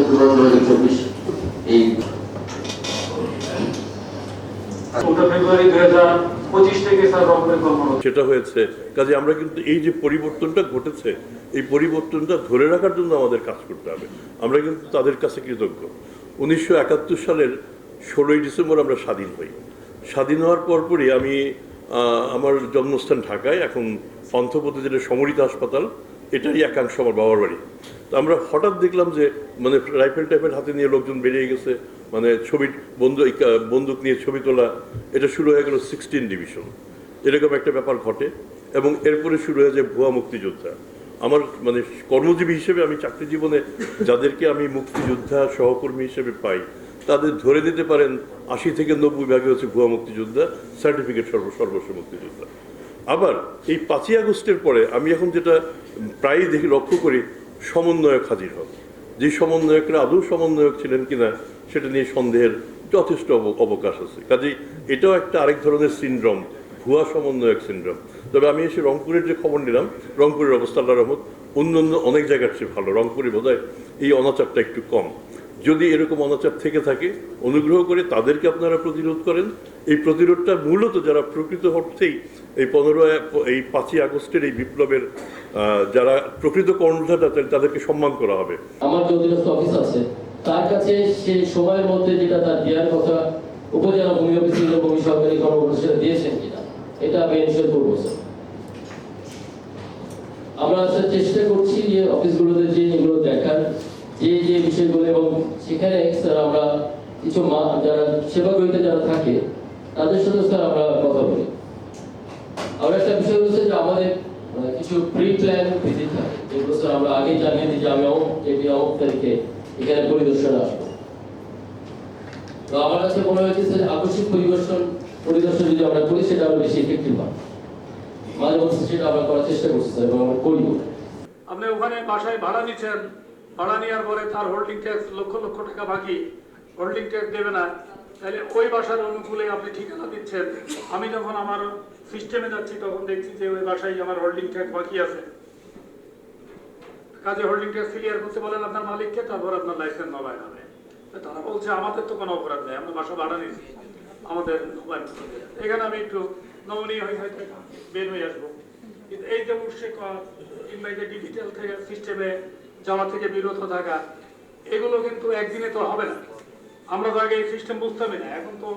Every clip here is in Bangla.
সেপ্টেম্বর দু হাজার চব্বিশ এই ফেব্রুয়ারি দুই হাজার পঁচিশ থেকে স্যার রংপুরে কর্মরত। সেটা হয়েছে। কাজে আমরা কিন্তু এই যে পরিবর্তনটা ঘটেছে এই পরিবর্তনটা ধরে রাখার জন্য আমাদের কাজ করতে হবে। আমরা কিন্তু তাদের কাছে কৃতজ্ঞ। উনিশশো একাত্তর সালের ষোলোই ডিসেম্বর আমরা স্বাধীন হই। স্বাধীন হওয়ার পরপরই আমি আহ, আমার জন্মস্থান ঢাকায় এখন পান্থপতি সমরিত হাসপাতাল এটারই একাংশ আমার বাবার বাড়ি। তো আমরা হঠাৎ দেখলাম যে মানে রাইফেল টাইফেল হাতে নিয়ে লোকজন বেরিয়ে গেছে মানে ছবি, বন্দুক বন্দুক নিয়ে ছবি তোলা, এটা শুরু হয়ে গেল সিক্সটিন ডিভিশন। এরকম একটা ব্যাপার ঘটে এবং এরপরে শুরু হয়ে যায় ভুয়া মুক্তিযোদ্ধা। আমার মানে কর্মজীবী হিসেবে আমি চাকরি জীবনে যাদেরকে আমি মুক্তিযোদ্ধা সহকর্মী হিসেবে পাই, তাদের ধরে দিতে পারেন আশি থেকে নব্বই ভাগে হচ্ছে ভুয়া মুক্তিযোদ্ধা, সার্টিফিকেট সর্ব, সর্বস্ব মুক্তিযোদ্ধা। আবার এই পাঁচই আগস্টের পরে আমি এখন যেটা প্রায়ই দেখি, লক্ষ্য করি, সমন্বয়ক হাজির হন। যে সমন্বয়করা আদৌ সমন্বয়ক ছিলেন কিনা, সেটা নিয়ে সন্দেহের যথেষ্ট অব- অবকাশ আছে। কাজেই এটাও একটা আরেক ধরনের সিনড্রোম, ভুয়া সমন্বয়ক সিনড্রোম। তবে আমি এসে রংপুরের যে খবর নিলাম, রংপুরের অবস্থা আল্লাহ রহমত অন্য অন্য অনেক জায়গার চেয়ে ভালো। রংপুরে বোধহয় এই অনাচারটা একটু কম। যদি এরকম অনাচার থেকে থাকে, অনুগ্রহ করে তাদেরকে আপনারা প্রতিরোধ করেন। এই প্রতিরোধটা মূলত যারা প্রকৃত অর্থেই এই পনেরো এই পাঁচই আগস্টের এই বিপ্লবের যারা প্রকৃত কর্ণধারা তাদেরকে সম্মান করা হবে। আমার যে অধীনস্থ অফিস আছে, তার কাছে সে সময়ের মধ্যে যেটা তার দেওয়ার কথা, উপজেলা ভূমি অফিস ভূমি সরকারি কর্মকর্তা দিয়েছেন কিনা, এটা আমি এনশিওর করব আমরা চেষ্টা করছি যে অফিসগুলোতে যে এগুলো দেখার যে যে বিষয়গুলো এবং সেখানে স্যার আমরা কিছু মা যারা সেবাগ্রহীতে যারা থাকে, তাদের সাথে স্যার আমরা কথা বলি। আর একটা বিষয় হচ্ছে যে আমাদের কিছু প্রি প্ল্যান ভিজিট থাকে, যেগুলো স্যার আমরা আগে জানিয়ে দিই যে আমি অমুক ডেটে অমুক তারিখে এখানে পরিদর্শনে আসব। তো আমার কাছে মনে হয়েছে যে আকস্মিক পরিদর্শন পরিদর্শন যদি আমরা করি, সেটা আরও বেশি ইফেক্টিভ হয়। মাঝে মধ্যে সেটা আমরা করার চেষ্টা করছি স্যার এবং আমরা করিও। আপনি ওখানে বাসায় ভাড়া নিচ্ছেন ভাড়া নেওয়ার পরে তার হোল্ডিং ট্যাক্স লক্ষ লক্ষ টাকা বাকি। হোল্ডিং ট্যাক্স দেবে না। তাহলে ওই বাসার অনুকূলে আপনি ঠিকানা দিচ্ছেন। আমি যখন আমার সিস্টেমে যাচ্ছি, তখন দেখছি যে ওই বাসায় আমার হোল্ডিং ট্যাক্স বাকি আছে। কাজে হোল্ডিং ট্যাক্স ক্লিয়ার করতে বলেন, আপনার মালিককে তারপর আপনার লাইসেন্স নবায়ন হবে তারা বলছে, আমাদের তো কোনো অপরাধ নেই, আমরা বাসা ভাড়া নিয়েছি। আমাদের হবে। এখানে আমি একটু নমনীয় হয়ে হয়তো বের হয়ে আসব। এই যে উৎসে কিংবা এই যে ডিজিটাল থেকে সিস্টেমে যাওয়া থেকে বিরত থাকা, এগুলো কিন্তু একদিনে তো হবে না। আমরা তো আগে এই সিস্টেম বুঝতামই না, এখন তো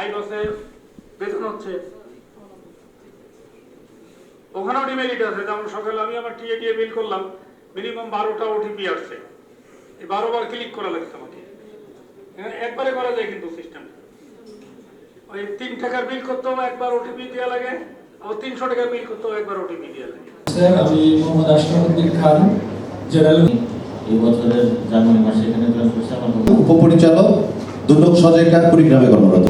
আই বাসে বেতন হচ্ছে। ওখানেও ডিমেরিট আছে, যেমন সকালে আমি আমার টিএ দিয়ে বিল করলাম মিনিমাম বারোটা ওটিপি আসছে। এই বারো বার ক্লিক করা লাগছে আমাকে। একবারে করা যায় কিন্তু সিস্টেম ওই তিন টাকার বিল করতেও একবার ওটিপি দেওয়া লাগে আর তিনশো টাকার বিল করতেও একবার ওটিপি দেওয়া লাগে। স্যার, আমি মোহাম্মদ আশরাফুদ্দিন খান। জেনারেল এই বছরের জানুয়ারি মাসে এখানে জয়েন করছে আমার উপপরিচালক দুর্যোগ সজায়কার কুড়িগ্রামে কর্মরত।